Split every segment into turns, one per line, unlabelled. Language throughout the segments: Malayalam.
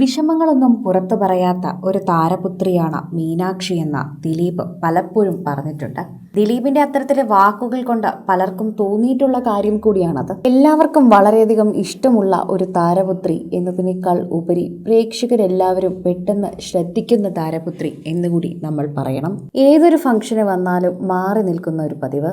വിഷമങ്ങളൊന്നും പുറത്തു പറയാത്ത ഒരു താരപുത്രിയാണ് മീനാക്ഷി എന്ന ദിലീപ് പലപ്പോഴും പറഞ്ഞിട്ടുണ്ട്. ദിലീപിന്റെ അത്തരത്തിലെ വാക്കുകൾ കൊണ്ട് പലർക്കും തോന്നിയിട്ടുള്ള കാര്യം കൂടിയാണത്. എല്ലാവർക്കും വളരെയധികം ഇഷ്ടമുള്ള ഒരു താരപുത്രി എന്നതിനേക്കാൾ ഉപരി പ്രേക്ഷകരെല്ലാവരും പെട്ടെന്ന് ശ്രദ്ധിക്കുന്ന താരപുത്രി എന്നുകൂടി നമ്മൾ പറയണം. ഏതൊരു ഫംഗ്ഷന് വന്നാലും മാറി നിൽക്കുന്ന ഒരു പതിവ്.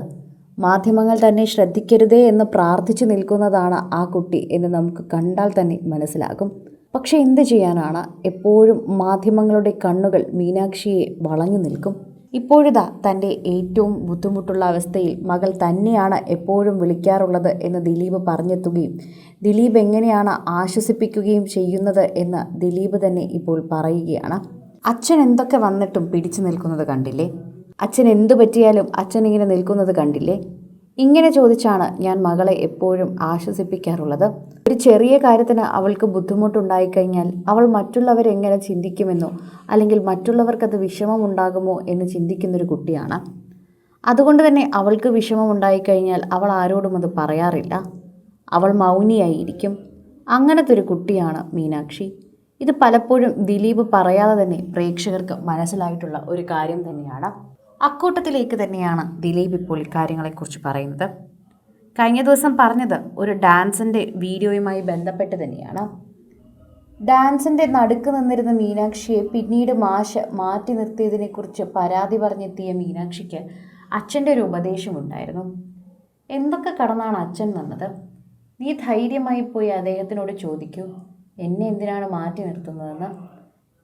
മാധ്യമങ്ങൾ തന്നെ ശ്രദ്ധിക്കരുതേ എന്ന് പ്രാർത്ഥിച്ചു നിൽക്കുന്നതാണ് ആ കുട്ടി എന്ന് നമുക്ക് കണ്ടാൽ തന്നെ മനസ്സിലാകും. പക്ഷെ എന്ത് ചെയ്യാനാണ്? എപ്പോഴും മാധ്യമങ്ങളുടെ കണ്ണുകൾ മീനാക്ഷിയെ വളഞ്ഞു നിൽക്കും. ഇപ്പോഴിതാ തന്റെ ഏറ്റവും ബുദ്ധിമുട്ടുള്ള അവസ്ഥയിൽ മകൾ തന്നെയാണ് എപ്പോഴും വിളിക്കാറുള്ളത് എന്ന് ദിലീപ് പറഞ്ഞെത്തുകയും ദിലീപ് എങ്ങനെയാണ് ആശ്വസിപ്പിക്കുകയും ചെയ്യുന്നത് എന്ന് ദിലീപ് തന്നെ ഇപ്പോൾ പറയുകയാണ്. അച്ഛൻ എന്തൊക്കെ വന്നിട്ടും പിടിച്ചു നിൽക്കുന്നത് കണ്ടില്ലേ? അച്ഛൻ എന്തു പറ്റിയാലും അച്ഛൻ ഇങ്ങനെ നിൽക്കുന്നത് കണ്ടില്ലേ? ഇങ്ങനെ ചോദിച്ചാണ് ഞാൻ മകളെ എപ്പോഴും ആശ്വസിപ്പിക്കാറുള്ളത്. ഒരു ചെറിയ കാര്യത്തിന് അവൾക്ക് ബുദ്ധിമുട്ടുണ്ടായിക്കഴിഞ്ഞാൽ അവൾ മറ്റുള്ളവരെങ്ങനെ ചിന്തിക്കുമെന്നോ അല്ലെങ്കിൽ മറ്റുള്ളവർക്കത് വിഷമമുണ്ടാകുമോ എന്ന് ചിന്തിക്കുന്നൊരു കുട്ടിയാണ്. അതുകൊണ്ട് തന്നെ അവൾക്ക് വിഷമം ഉണ്ടായിക്കഴിഞ്ഞാൽ അവൾ ആരോടും അത് പറയാറില്ല. അവൾ മൗനിയായിരിക്കും. അങ്ങനത്തെ ഒരു കുട്ടിയാണ് മീനാക്ഷി. ഇത് പലപ്പോഴും ദിലീപ് പറയാതെ തന്നെ പ്രേക്ഷകർക്ക് മനസ്സിലായിട്ടുള്ള ഒരു കാര്യം തന്നെയാണ്. അക്കൂട്ടത്തിലേക്ക് തന്നെയാണ് ദിലീപ് ഇപ്പോൾ ഇക്കാര്യങ്ങളെക്കുറിച്ച് പറയുന്നത്. കഴിഞ്ഞ ദിവസം പറഞ്ഞത് ഒരു ഡാൻസിന്റെ വീഡിയോയുമായി ബന്ധപ്പെട്ട് തന്നെയാണ്. ഡാൻസിന്റെ നടുക്ക് നിന്നിരുന്ന മീനാക്ഷിയെ പിന്നീട് മാഷ് മാറ്റി നിർത്തിയതിനെക്കുറിച്ച് പരാതി പറഞ്ഞെത്തിയ മീനാക്ഷിക്ക് അച്ഛന്റെ ഒരു ഉപദേശമുണ്ടായിരുന്നു എന്തൊക്കെ കടന്നാണ് അച്ഛൻ നിന്നത് നീ ധൈര്യമായി പോയി അദ്ദേഹത്തിനോട് ചോദിക്കൂ. എന്നെ എന്തിനാണ് മാറ്റി നിർത്തുന്നതെന്ന്?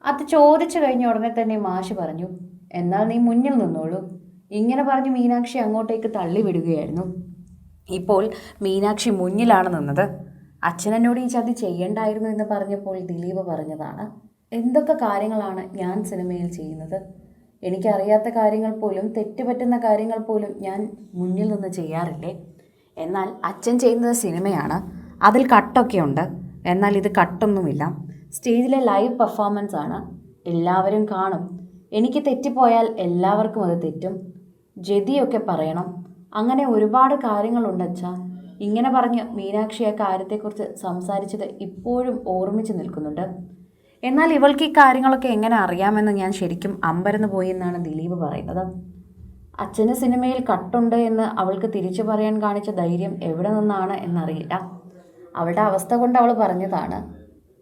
അത് ചോദിച്ചു കഴിഞ്ഞ ഉടനെ തന്നെ മാഷ് പറഞ്ഞു എന്നാൽ നീ മുന്നിൽ നിന്നോളൂ. ഇങ്ങനെ പറഞ്ഞ് മീനാക്ഷി അങ്ങോട്ടേക്ക് തള്ളിവിടുകയായിരുന്നു. ഇപ്പോൾ മീനാക്ഷി മുന്നിലാണ് നിന്നത്. അച്ഛനോട് ഈ ചതി ചെയ്യണ്ടായിരുന്നു എന്ന് പറഞ്ഞപ്പോൾ ദിലീപ് പറഞ്ഞതാണ് എന്തൊക്കെ കാര്യങ്ങളാണ് ഞാൻ സിനിമയിൽ ചെയ്യുന്നത്? എനിക്കറിയാത്ത കാര്യങ്ങൾ പോലും തെറ്റുപറ്റുന്ന കാര്യങ്ങൾ പോലും ഞാൻ മുന്നിൽ നിന്ന് ചെയ്യാറില്ലേ? എന്നാൽ അച്ഛൻ ചെയ്യുന്നത് സിനിമയാണ്. അതിൽ കട്ടൊക്കെ ഉണ്ട് എന്നാൽ ഇത് കട്ടൊന്നുമില്ല. സ്റ്റേജിലെ ലൈവ് പെർഫോമൻസ് ആണ് എല്ലാവരും കാണും. എനിക്ക് തെറ്റിപ്പോയാൽ എല്ലാവർക്കും അത് തെറ്റും. ജതിയൊക്കെ പറയണം. അങ്ങനെ ഒരുപാട് കാര്യങ്ങളുണ്ട് അച്ഛാ. ഇങ്ങനെ പറഞ്ഞ് മീനാക്ഷി ആ കാര്യത്തെക്കുറിച്ച് സംസാരിച്ചത് ഇപ്പോഴും ഓർമ്മിച്ച് നിൽക്കുന്നുണ്ട്. എന്നാൽ ഇവൾക്ക് ഈ കാര്യങ്ങളൊക്കെ എങ്ങനെ അറിയാമെന്ന് ഞാൻ ശരിക്കും അമ്പരന്ന് പോയി എന്നാണ് ദിലീപ് പറയുന്നത്. അച്ഛന് സിനിമയിൽ കട്ടുണ്ട് എന്ന് അവൾക്ക് തിരിച്ചു പറയാൻ കാണിച്ച ധൈര്യം എവിടെ നിന്നാണ് എന്നറിയില്ല. അവളുടെ അവസ്ഥ കൊണ്ട് അവൾ പറഞ്ഞതാണ്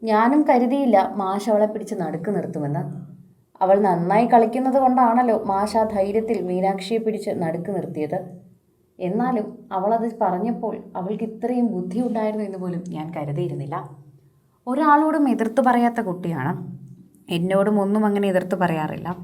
ഞാനും കരുതിയില്ല മാഷ് അവളെ പിടിച്ച് നടുക്ക് നിർത്തുമെന്ന്. അവൾ നന്നായി കളിക്കുന്നത് കൊണ്ടാണല്ലോ മാഷ ധൈര്യത്തിൽ മീനാക്ഷിയെ പിടിച്ച് നടുക്ക് നിർത്തിയത്. എന്നാലും അവളത് പറഞ്ഞപ്പോൾ അവൾക്ക് ഇത്രയും ബുദ്ധി ഉണ്ടായിരുന്നു എന്ന് പോലും ഞാൻ കരുതിയിരുന്നില്ല. ഒരാളോടും എതിർത്ത് പറയാത്ത കുട്ടിയാണ്. എന്നോടും ഒന്നും അങ്ങനെ എതിർത്ത് പറയാറില്ല.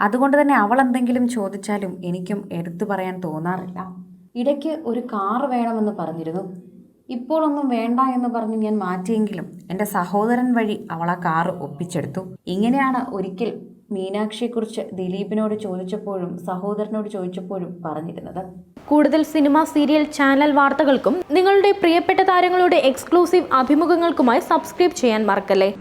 അതുകൊണ്ട് തന്നെ അവൾ എന്തെങ്കിലും ചോദിച്ചാലും എനിക്കും എടുത്തു പറയാൻ തോന്നാറില്ല. ഇടയ്ക്ക് ഒരു കാർ വേണമെന്ന് പറഞ്ഞിരുന്നു. ഇപ്പോഴൊന്നും വേണ്ട എന്ന് പറഞ്ഞ് ഞാൻ മാറ്റിയെങ്കിലും എന്റെ സഹോദരൻ വഴി അവൾ ആ കാറ് ഒപ്പിച്ചെടുത്തു. ഇങ്ങനെയാണ് ഒരിക്കൽ മീനാക്ഷിയെക്കുറിച്ച് ദിലീപിനോട് ചോദിച്ചപ്പോഴും സഹോദരനോട് ചോദിച്ചപ്പോഴും പറഞ്ഞിരുന്നത്.
കൂടുതൽ സിനിമ സീരിയൽ ചാനൽ വാർത്തകൾക്കും നിങ്ങളുടെ പ്രിയപ്പെട്ട താരങ്ങളുടെ എക്സ്ക്ലൂസീവ് അഭിമുഖങ്ങൾക്കുമായി സബ്സ്ക്രൈബ് ചെയ്യാൻ മറക്കല്ലേ?